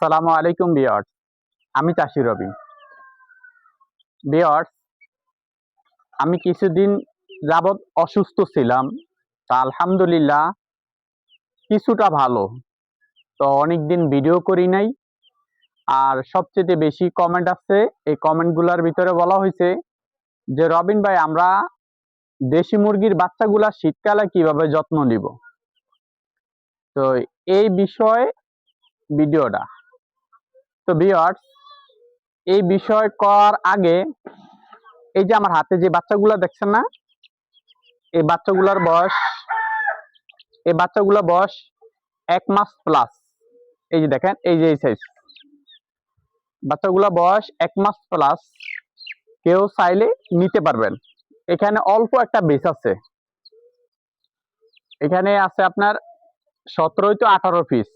আসসালামু আলাইকুম বিয়ার্স আমি চাষি রবি। বিয়ার্স আমি কিছুদিন যাবৎ অসুস্থ ছিলাম। তা আলহামদুলিল্লাহ কিছুটা ভালো। তো অনেকদিন ভিডিও করি নাই। আর সবচেয়ে বেশি কমেন্ট আসছে, এই কমেন্টগুলোর ভিতরে বলা হয়েছে যে, রবিন ভাই, আমরা দেশি মুরগির বাচ্চাগুলা শীতকালে কীভাবে যত্ন নিব? তো এই বিষয়ে ভিডিওটা তো বিয়ার্স এই বিষয় করার আগে এই যে আমার হাতে যে বাচ্চাগুলো দেখছেন না, এই বাচ্চাগুলোর বয়স, এই বাচ্চাগুলোর বয়স এক মাস প্লাস এই যে দেখেন, এই যে এই সাইজ বাচ্চাগুলোর বয়স এক মাস প্লাস কেউ চাইলে নিতে পারবেন। এখানে অল্প একটা বেস আছে। এখানে আছে আপনার সতেরোই তো আঠারো পিস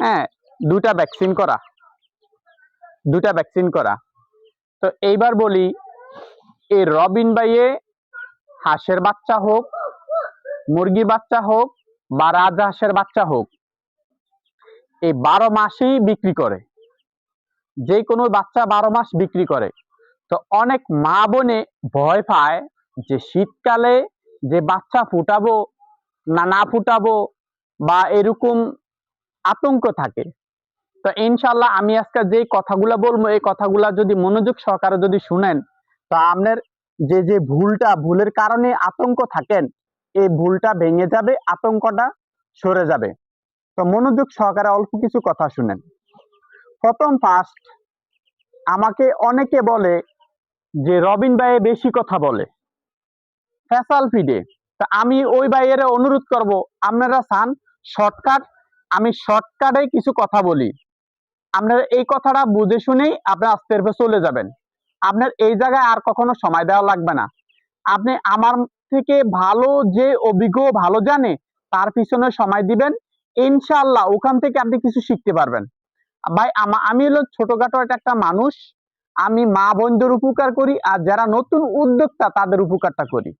হ্যাঁ দুটা ভ্যাকসিন করা। দুটা ভ্যাকসিন করা। তো এইবার বলি, এই রবিন বাইয়ে হাঁসের বাচ্চা হোক মুরগি বাচ্চা হোক বা রাজহাঁসের বাচ্চা হোক, এই বারো মাসেই বিক্রি করে। যে কোনো বাচ্চা বারো মাস বিক্রি করে। তো অনেক মা বোনে ভয় পায় যে শীতকালে যে বাচ্চা ফুটাবো না না ফুটাবো বা এরকম আতঙ্ক থাকে। তো ইনশাল্লাহ আমি আজকে যে কথাগুলো বলব, এই কথাগুলা যদি মনোযোগ সহকারে যদি শুনেন, তো আপনার যে যে ভুলটা, ভুলের কারণে আতঙ্ক থাকেন, এই ভুলটা ভেঙে যাবে, আতঙ্কটা সরে যাবে। তো মনোযোগ সহকারে অল্প কিছু কথা শুনেন। প্রথম ফার্স্ট আমাকে অনেকে বলে যে, রবিন ভাইয়ে বেশি কথা বলে। ফ্যাসাল ফিডে তা আমি ওই ভাইয়ের অনুরোধ করব, আপনারা চান শর্টকাট আমি শর্টকাটে কিছু কথা বলি। আপনারা এই কথাটা বুঝে শুনেই আপনার আস্তে আস্তে চলে যাবেন। আপনার এই জায়গায় আর কখনো সময় দেওয়া লাগবে না। আপনি আমার থেকে ভালো যে অভিজ্ঞ ভালো জানে, তার পিছনে সময় দিবেন। ইনশাল্লাহ ওখান থেকে আপনি কিছু শিখতে পারবেন। ভাই, আমা- হলো ছোটখাটো একটা মানুষ। আমি মা বোনদের উপকার করি আর যারা নতুন উদ্যোক্তা, তাদের উপকারটা করি।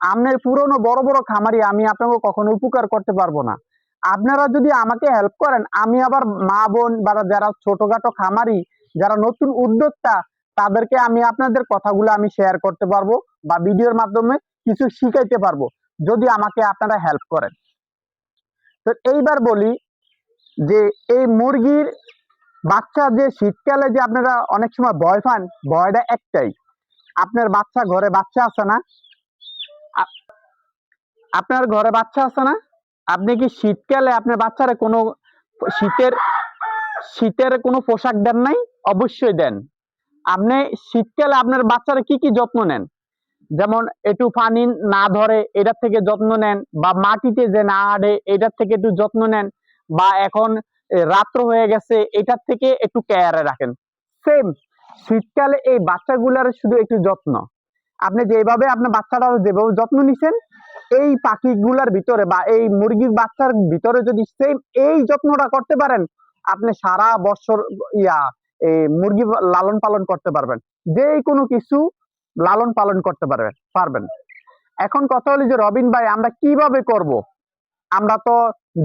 আপনার পুরনো বড় বড় খামারি আমি আপনাকে কখনো উপকার করতে পারব না। আপনারা যদি আমাকে হেল্প করেন, আমি আবার মা, বোন বা যারা ছোটখাটো খামারি, যারা নতুন উদ্যোক্তা, তাদেরকে আমি আপনাদের কথাগুলো আমি শেয়ার করতে পারব বা ভিডিওর মাধ্যমে কিছু শিখাইতে পারব, যদি আমাকে আপনারা হেল্প করেন। তো এইবার বলি যে, এই মুরগির বাচ্চা যে শীতকালে যে আপনারা অনেক সময় ভয় পান, ভয়টা একটাই, আপনার বাচ্চা ঘরে বাচ্চা আছে না? আপনার ঘরে বাচ্চা আছে না? আপনি কি শীতকালে আপনার বাচ্চারা কোনো শীতের শীতের কোনো পোশাক দেন নাই? অবশ্যই দেন। আপনি শীতকালে আপনার বাচ্চারা কি কি যত্ন নেন? যেমন একটু পানি না ধরে এটার থেকে যত্ন নেন বা মাটিতে যে না আড়ে এটার থেকে একটু যত্ন নেন বা এখন রাত্র হয়ে গেছে এটার থেকে একটু কেয়ারে রাখেন। সেম শীতকালে এই বাচ্চাগুলার শুধু একটু যত্ন। আপনি যেভাবে আপনার বাচ্চাটা যেভাবে যত্ন নিছেন এই পাখিগুলার ভিতরে বা এই মুরগির বাচ্চার ভিতরে যদি সেম এই যত্নটা করতে পারেন, আপনি সারা বছর ইয়া, এই মুরগি লালন পালন করতে পারবেন। যে কোনো কিছু লালন পালন করতে পারবেন পারবেন। এখন কথা হলো যে, রবিন ভাই, আমরা কীভাবে করব? আমরা তো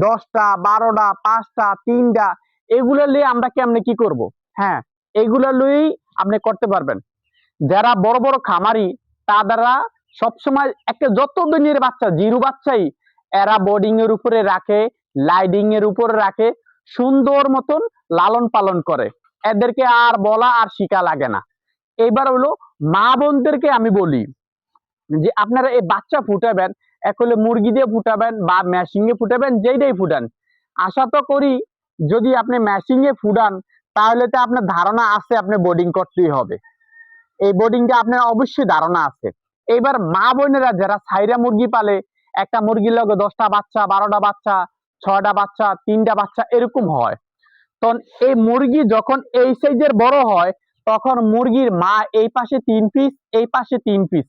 দশটা, বারোটা, পাঁচটা, তিনটা, এগুলো নিয়ে আমরা কেমনে কি করব? হ্যাঁ এগুলো লইয়েই আপনি করতে পারবেন। যারা বড় বড় খামারি তারা সবসময় একটা যত দিনের বাচ্চা, জিরো বাচ্চাই এরা বোর্ডিং এর উপরে রাখে লাইডিং এর উপরে রাখে, সুন্দর মতন লালন পালন করে। এদেরকে আর বলা আর শিখা লাগে না। এবার হলো মা বোনদেরকে আমি বলি যে, আপনারা এই বাচ্চা ফুটাবেন, এক হলে মুরগি দিয়ে ফুটাবেন বা মেশিং এ ফুটাবেন, যেইটাই ফুটান। আশা তো করি যদি আপনি মেশিং এ ফুটান, তাহলে তো আপনার ধারণা আছে, আপনি বোর্ডিং করতেই হবে। এই বোর্ডিংটা আপনার অবশ্যই ধারণা আছে। এবার মা বোনেরা যারা সাইরা মুরগি পালে, একটা মুরগির লগে দশটা বাচ্চা, বারোটা বাচ্চা, ছয়টা বাচ্চা, তিনটা বাচ্চা এরকম হয়। তখন এই মুরগি যখন এই সাইজের বড় হয়, তখন মুরগির মা এই পাশে তিন পিস এই পাশে তিন পিস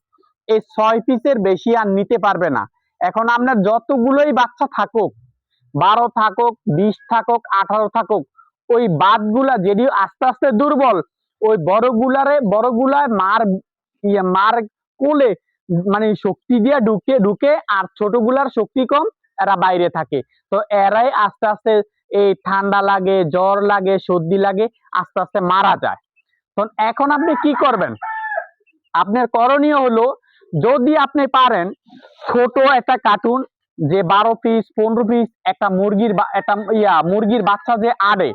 এই ছয় পিসের বেশি আর নিতে পারবে না। এখন আপনার যতগুলোই বাচ্চা থাকুক, বারো থাকুক, বিশ থাকুক, আঠারো থাকুক, ওই বাদগুলা যদিও আস্তে আস্তে দুর্বল, ওই বড়গুলারে, বড়গুলায় মার ইয়ে মার কোলে মানে শক্তি দিয়ে ঢুকে ঢুকে আর ছোটগুলার শক্তি কম, এরা বাইরে থাকে। তো এরাই আস্তে আস্তে এই ঠান্ডা লাগে, জ্বর লাগে, সর্দি লাগে, আস্তে আস্তে মারা যায়। তো এখন আপনি কি করবেন? আপনার করণীয় হলো, যদি আপনি পারেন, ছোট একটা কার্টুন যে বারো পিস পনেরো পিস একটা মুরগির একটা ইয়া, মুরগির বাচ্চা যে আড়ে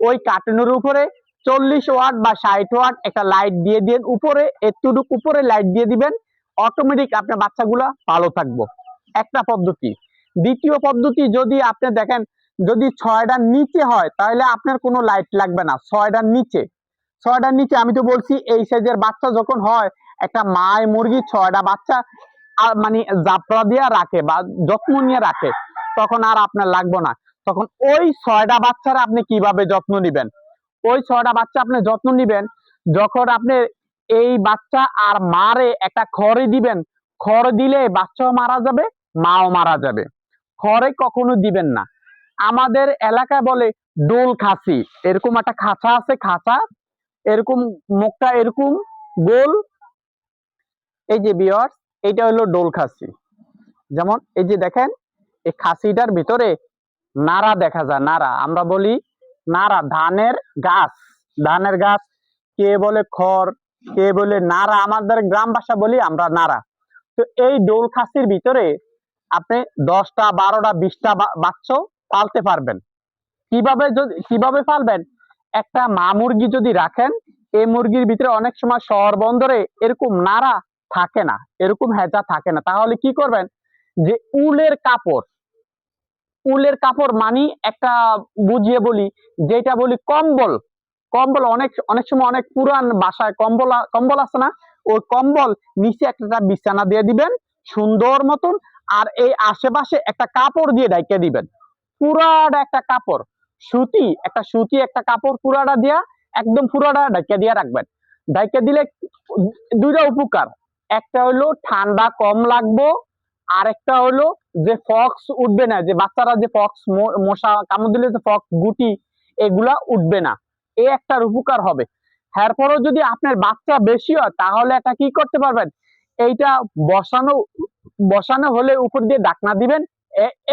ওই কার্টুনের উপরে চল্লিশ ওয়াট বা ষাট ওয়াট একটা লাইট দিয়ে দিন। উপরে, একটুটুক উপরে লাইট দিয়ে দিবেন। অটোমেটিক আপনার বাচ্চাগুলা ভালো থাকব। একটা পদ্ধতি। দ্বিতীয় পদ্ধতি, যদি আপনি দেখেন, যদি ছয়টার নিচে হয়, তাহলে আপনার কোনো লাইট লাগবে না। ছয়টার নিচে। ছয়টার নিচে, আমি তো বলছি, এই সাইজের বাচ্চা যখন হয়, একটা মায় মুরগি ছয়টা বাচ্চা মানে জাপড়া দিয়ে রাখে বা যত্ন নিয়ে রাখে, তখন আর আপনার লাগবে না। তখন ওই ছয়টা বাচ্চারা আপনি কীভাবে যত্ন নিবেন? ওই ছটা বাচ্চা আপনি যত্ন নিবেন। যখন আপনি এই বাচ্চা আর মারে একটা খড়ে দিবেন, খড় দিলে বাচ্চাও মারা যাবে, মাও মারা যাবে। খড়ে কখনো দিবেন না। আমাদের এলাকায় বলে ডোল খাসি। এরকম একটা খাঁচা আছে, খাঁচা। এরকম মুখটা এরকম গোল। এই যে বিয়ার্স এটা হলো ডোল খাসি। যেমন এই যে দেখেন, এই খাসিটার ভিতরে নাড়া দেখা যায়, নাড়া। আমরা বলি নাড়া ধানের গাছ। ধানের গাছ কে বলে খড়, কে বলে নাড়া আমাদের গ্রাম ভাষা বলি আমরা নাড়া তো এই ডোল খাসির ভিতরে আপনি দশটা, বারোটা, বিশটা বা- বাচ্চাও পালতে পারবেন। কীভাবে যদি কীভাবে পালবেন? একটা মা মুরগি যদি রাখেন, এই মুরগির ভিতরে অনেক সময় শহর বন্দরে এরকম নাড়া থাকে না, এরকম হেজা থাকে না। তাহলে কি করবেন? যে উলের কাপড় উলের কাপড় মানি একটা বুঝিয়ে বলি যেটা বলি কম্বল। কম্বল অনেক অনেক সময় অনেক পুরান বাসায় কম্বল কম্বল আছে না? ওই কম্বল নিচে একটা বিছানা দিয়ে দিবেন, সুন্দর মতন, আর এই আশেপাশে একটা কাপড় দিয়ে ঢাইকে দিবেন। পুরাটা একটা কাপড়। সুতি, একটা সুতি, একটা কাপড় পুরাটা দিয়া, একদম পুরাটা ঢাইকে দিয়ে রাখবেন। ঢাইকে দিলে দুইটা উপকার। একটা হলো ঠান্ডা কম লাগবো আর একটা হলো যে ফক্স উঠবে না, যে বাচ্চারা যে ফক্স মশা কামড় দিলে যে ফক্স, গুটি, এগুলা উঠবে না। এ একটার উপকার হবে। এরপরও যদি আপনার বাচ্চা বেশি হয়, তাহলে এটা কি করতে পারবেন? এইটা বসানো বসানো হলে উপর দিয়ে ডাকনা দিবেন।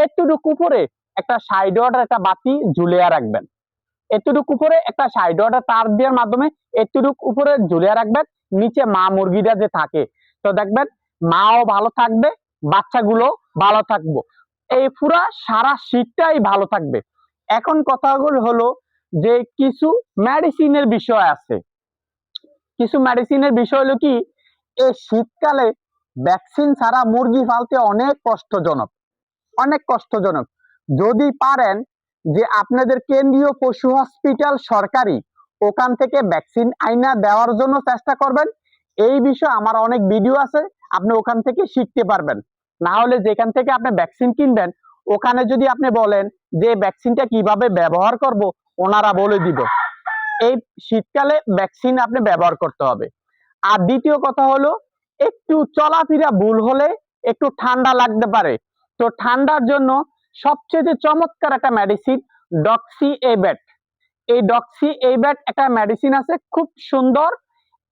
এতটুকু উপরে একটা সাইড অর্ডার একটা বাতি ঝুলিয়ে রাখবেন। এতটুকু উপরে একটা সাইড অর্ডার তার দেওয়ার মাধ্যমে এতটুকু উপরে ঝুলিয়ে রাখবেন। নিচে মা মুরগিটা যে থাকে। তো দেখবেন, মাও ভালো থাকবে বাচ্চাগুলো ভালো থাকব। এই পুরা সারা শীতটাই ভালো থাকবে। এখন কথাগুলো হলো যে কিছু মেডিসিনের বিষয় আছে। কিছু মেডিসিনের বিষয় হলো কি, এই শীতকালে ভ্যাকসিন ছাড়া মুরগি পালতে অনেক কষ্টজনক। অনেক কষ্টজনক। যদি পারেন যে আপনাদের কেন্দ্রীয় পশু হসপিটাল সরকারি, ওখান থেকে ভ্যাকসিন আইনা দেওয়ার জন্য চেষ্টা করবেন। এই বিষয়ে আমার অনেক ভিডিও আছে। আপনি ওখান থেকে শিখতে পারবেন। না হলে যেখান থেকে আপনি ভ্যাকসিন কিনবেন, ওখানে যদি আপনি বলেন যে ভ্যাকসিনটা কীভাবে ব্যবহার করব, ওনারা বলে দিব। এই শীতকালে ভ্যাকসিন আপনি ব্যবহার করতে হবে। আর দ্বিতীয় কথা হলো, একটু চলাফেরা ভুল হলে একটু ঠান্ডা লাগতে পারে। তো ঠান্ডার জন্য সবচেয়ে চমৎকার একটা মেডিসিন ডক্সি এবেট এই ডক্সি এবেট একটা মেডিসিন আছে, খুব সুন্দর।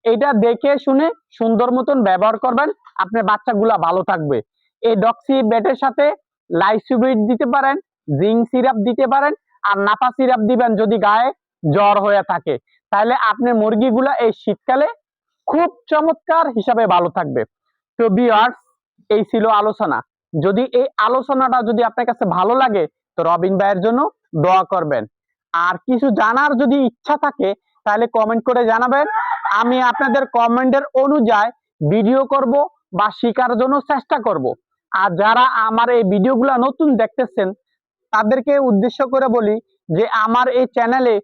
এটা দেখে শুনে সুন্দর মতন ব্যবহার করবেন, আপনার বাচ্চাগুলা ভালো থাকবে। এই ডক্সি বেটের সাথে লাইসুবিট দিতে পারেন জিঙ্ক সিরাপ দিতে পারেন আর নাপা সিরাপ দিবেন যদি গায়ে জ্বর হয়ে থাকে। তাহলে আপনার মুরগিগুলা এই শীতকালে খুব চমৎকার হিসাবে ভালো থাকবে। তো বিয়ার্স এই ছিল আলোচনা। যদি এই আলোচনাটা যদি আপনার কাছে ভালো লাগে, তো রবিন ভাইয়ের জন্য দোয়া করবেন। আর কিছু জানার যদি ইচ্ছা থাকে, তাহলে কমেন্ট করে জানাবেন। আমি আপনাদের কমেন্টের অনুযায়ী ভিডিও করব বা শেখার জন্য চেষ্টা করব। আর যারা আমার এই ভিডিওগুলো নতুন দেখতেছেন, তাদেরকে উদ্দেশ্য করে বলি যে আমার এই চ্যানেলে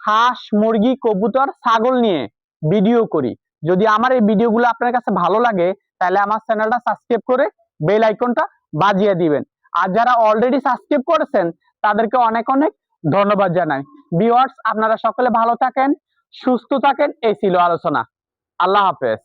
হাঁস, মুরগি, কবুতর, ছাগল নিয়ে ভিডিও করি। যদি আমার এই ভিডিওগুলো আপনার কাছে ভালো লাগে, তাহলে আমার চ্যানেলটা সাবস্ক্রাইব করে বেল আইকনটা বাজিয়ে দিবেন। আর যারা অলরেডি সাবস্ক্রাইব করেছেন, তাদেরকে অনেক অনেক ধন্যবাদ জানাই। ভিউয়ার্স আপনারা সকলে ভালো থাকেন, সুস্থ থাকেন, এই ছিল আলোচনা। আল্লাহ হাফেজ।